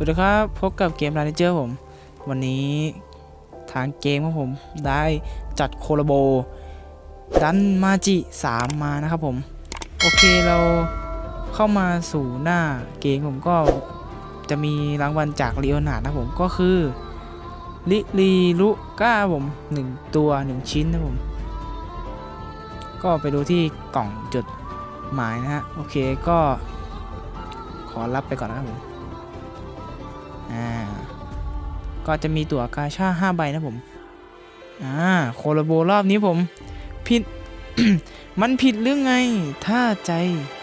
สวัสดีครับ พบกับเกม r ร n เจอร์ผม วันนี้ทางเกมของผมได้จัดโคลาโบ ดันมาจิ 3 มานะครับผม โอเคเราเข้ามาสู่หน้าเกมผมก็จะมีรางวัลจาก l ี o อนาร์ดนะผมก็คือ ลิลีลุก้าผม 1 ตัว 1 ชิ้นนะผม ก็ไปดูที่กล่องจุดหมายนะฮะ โอเคก็ขอรับไปก่อนนะครับผม อ่าก็จะมีตั๋วกาชา5ใบนะผมอ่าโคโลโบรอบนี้ผม ผิด มันผิดเรื่องไง ถ้าใจ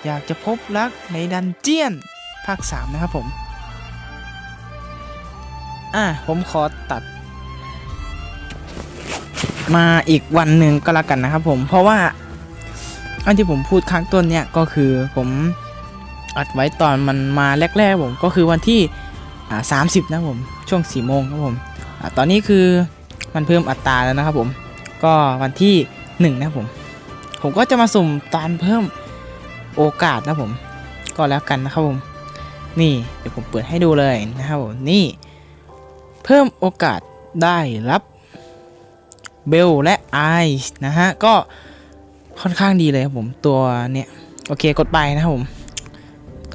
อยากจะพบรักในดันเจียน ภาค 3 นะครับผม อ่าผมขอตัด มาอีกวันหนึ่งก็แล้วกันนะครับผม เพราะว่า อันที่ผมพูดข้งต้นเนี่ย ก็คือผมอัดไว้ตอนมันมาแรก ๆ ผมก็คือวันที่ สามสิบนะผมช่วง4ี่โมงครับผมอตอนนี้คือมันเพิ่มอัตราแล้วนะครับผมก็วันที่1นะครับผม ผมก็จะมาสุ่มตานเพิ่มโอกาสนะผม ก็แล้วกันนะครับผม นี่เดี๋ยวผมเปิดให้ดูเลยนะครับผมนี่ เพิ่มโอกาสได้รับเบลและไอซ์นะฮะก็ค่อนข้างดีเลยครับผมตัวเนี่ยโอเคกดไปนะครับผม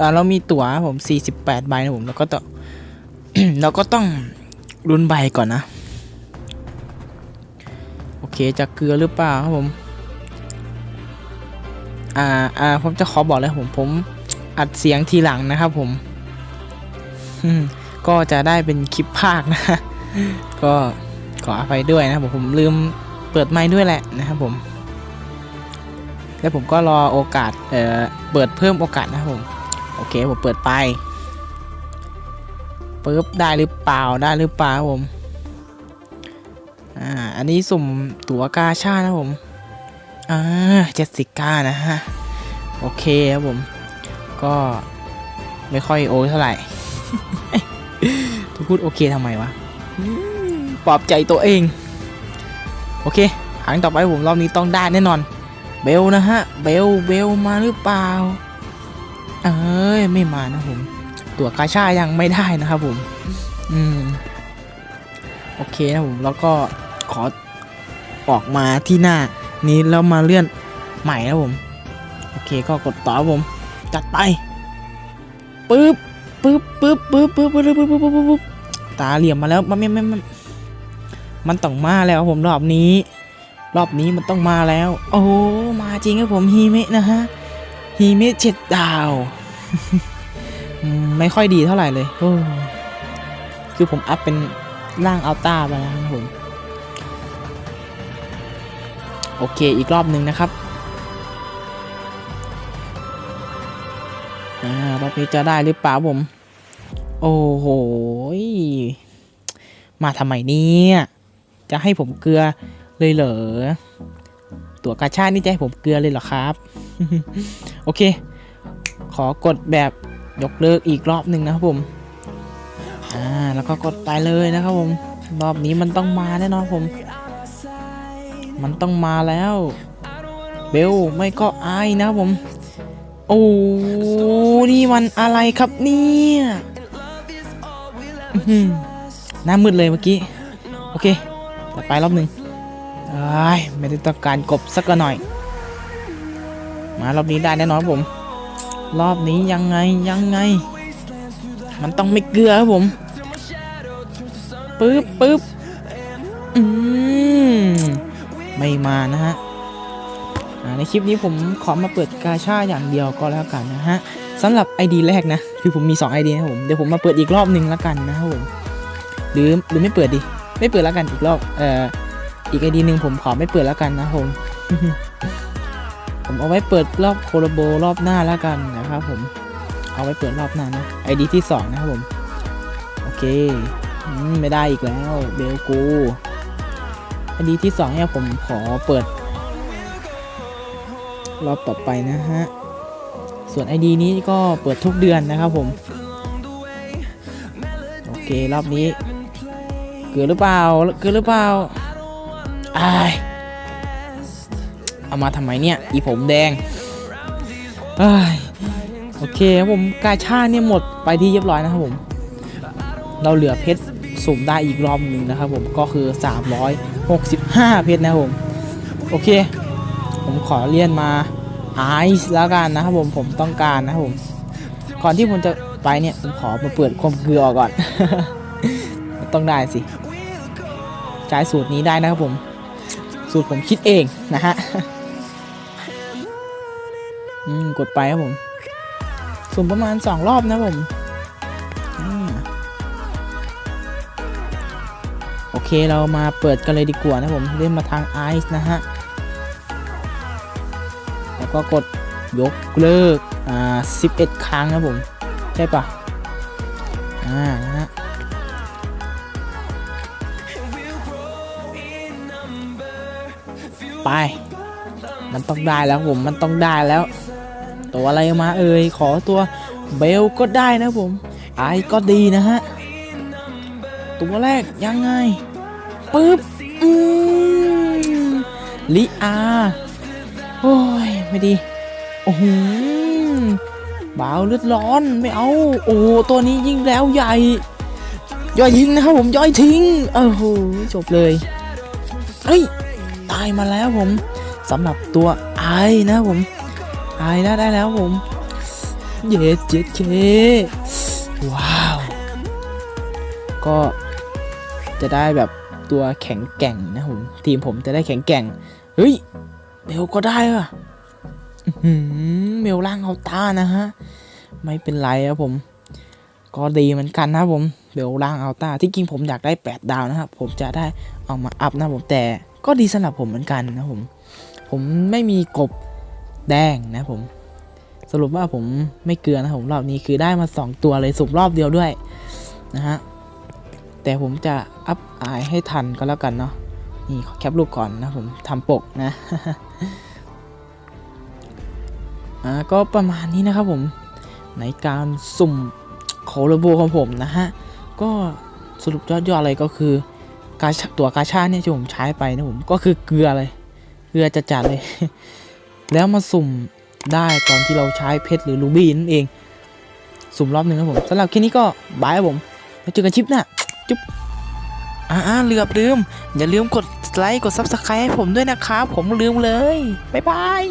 อ่าเรามีตั๋วครับผม 48 ใบนะผม แล้วก็ต่อ เราก็ต้องรุนใบก่อนนะ โอเคจะเกลือหรือเปล่าครับผม อ่าอ่าผมจะขอบอกเลยผมผมอัดเสียงทีหลังนะครับผม ก็จะได้เป็นคลิปภาคนะ ก็ขออภัยด้วยนะครับผมผมลืมเปิดไมค์ด้วยแหละนะครับผม แล้วผมก็รอโอกาส เอ่อ เปิดเพิ่มโอกาสนะครับผม โอเคผมเปิดไป ปึ๊บได้หรือเปล่าได้หรือเปล่าครับผมอ่าอันนี้สุ่มตั๋วกาชาดนะผมอ่าเจสสิก้านะฮะโอเคครับผม ก็ไม่ค่อยโอเท่าไหร่จะพูดโอเคทำไมวะปลอบใจตัวเอง โอเคครั้งต่อไปผมรอบนี้ต้องได้แน่นอน เบลนะฮะ เบลเบลมาหรือเปล่า เอ้ย ไม่มานะผม ตั๋วกาชายังไม่ได้นะครับผม อืม โอเคนะผมแล้วก็ขอออกมาที่หน้านี้แล้วมาเลื่อนใหม่นะผม โอเคก็กดต่อผม จัดไปปึ๊บปึ๊บปึ๊บปึ๊บปึ๊บปึ๊บปึ๊บปึ๊บปึ๊บปึ๊บตาเหลี่ยมมาแล้วมันมันมันมันต้องมาแล้วผมรอบนี้ รอบนี้มันต้องมาแล้ว โอ้มาจริงครับผมฮีเมะนะฮะฮีเมะเจ็ดดาว ไม่ค่อยดีเท่าไหร่เลยโอ้คือผมอัพเป็นร่างอัลต้าไปแล้วนะครับผม โอเคอีกรอบหนึ่งนะครับอ่ารอบนี้จะได้หรือเปล่าผม โอ้โหยมาทำไมเนี่ยจะให้ผมเกลือเลยเหรอ ตัวกาชาดนี่จะให้ผมเกลือเลยเหรอครับ โอเค ขอกดแบบ ยกเลิกอีกรอบหนึ่งนะครับผม อ่า แล้วก็กดไปเลยนะครับผม รอบนี้มันต้องมาแน่นอนผม มันต้องมาแล้ว เบลไม่ก็อายนะครับผม โอ้ นี่มันอะไรครับเนี่ยหน้ามืดเลยเมื่อกี้ โอเคต่อไปรอบหนึ่งไม่ได้ต้องการกบสักหน่อย มารอบนี้ได้แน่นอนผม รอบนี้ยังไงยังไง มันต้องไม่เกลือครับผมปึ๊บปึ๊บอืมไม่มานะฮะในคลิปนี้ผมขอมาเปิดกาชาอย่างเดียวก็แล้วกันนะฮะสำหรับ ID แรกนะ คือผมมี 2 ID นะผม เดี๋ยวผมมาเปิดอีกรอบหนึ่งแล้วกันนะครับผมหรือหรือไม่เปิดดิ ไม่เปิดแล้วกันอีกรอบ เอ่อ อีก ID หนึ่งผมขอไม่เปิดแล้วกันนะครับผม ผมเอาไว้เปิดรอบโคโลโบรอบหน้าแล้วกันนะครับผมเอาไว้เปิดรอบหน้านะ ID ที่ 2 นะครับผมโอเคไม่ได้อีกแล้วเบลกู ID ที่ 2 เนี่ยผมขอเปิด รอบต่อไปนะฮะส่วน ID นี้ก็เปิดทุกเดือนนะครับผมโอเครอบนี้เกิดหรือเปล่าเกิดหรือเปล่าอาย เอามาทำไมเนี่ย อีผมแดงอโอเคครับผมกาชาเนี่ยหมดไปที่เรียบร้อยนะครับผม เราเหลือเพชรสุ่มได้อีกรอบหนึ่งนะครับผมก็คือ 365 เพชรนะครับผม โอเค ผมขอเลี่ยนมาไอซ์แล้วกันนะครับผมผมต้องการนะครับผม ก่อนที่ผมจะไปเนี่ยผมขอมาเปิดความเกลือออกก่อน ต้องได้สิใช้สูตรนี้ได้นะครับผม สูตรผมคิดเองนะฮะ อืมกดไปครับผม สุ่มประมาณ2รอบนะผมอโอเคเรามาเปิดกันเลยดีกว่านะผม เล่นมาทางไอซ์นะฮะ แล้วก็กดยกเลิก อ่า 11 ครั้งนะผม ใช่ปะอ่านะฮะไป มันต้องได้แล้วผม มันต้องได้แล้ว ตัวอะไรมาเอ่ยขอตัวเบลก็ได้นะผมไอก็ดีนะฮะ ตัวแรกยังไงปึ๊บอืมลิอาโอ้ย ไม่ดี โอ้โหบาวเลือดร้อนไม่เอา โอ้ตัวนี้ยิงแล้วใหญ่ ย่อยทิ้งนะครับผมย่อยทิ้งโอ้โหจบเลยเฮ้ย ตายมาแล้วผมสำหรับตัวไอนะผม ไอได้ได้แล้วผม เย็ดเจ็ดเคว้าว ก็จะได้แบบตัวแข็งแกร่งนะผม ทีมผมจะได้แข็งแกร่ง เฮ้ยเบลก็ได้ว่ะเบลล่างเอาตานะฮะ ไม่เป็นไรครับผม ก็ดีเหมือนกันนะผมเบลล่างเอาตาที่จริงผมอยากได้ 8 ดาวนะครับ ผมจะได้เอามาอัพนะผมแต่ก็ดีสำหรับผมเหมือนกันนะผม ผมไม่มีกบ แดงนะผม สรุปว่าผมไม่เกลือนะผมรอบนี้คือได้มา 2 ตัวเลยสุ่มรอบเดียวด้วยนะฮะ แต่ผมจะอัพอายให้ทันก็แล้วกันเนาะ นี่แคปรูปก่อนนะผมทำปกนะ อ่าก็ประมาณนี้นะครับผม ในการสุ่มโคโลโบของผมนะฮะ ก็สรุปยอดๆเลยก็คือกาชตัวกาชาเนี่ยที่ผมใช้ไปนะผมก็คือเกลือเลย เกลือจัดๆเลย แล้วมาสุ่มได้ตอนที่เราใช้เพชรหรือรูบี้นั่นเอง สุ่มรอบหนึ่งครับผมสำหรับคลิปนี้ก็บายครับผมแล้วเจอกันชิปหน้าจุ๊บอ่าเหลือบลืม อย่าลืมกดไลค์กด Subscribe ให้ผมด้วยนะครับ ผมลืมเลย บ๊ายบาย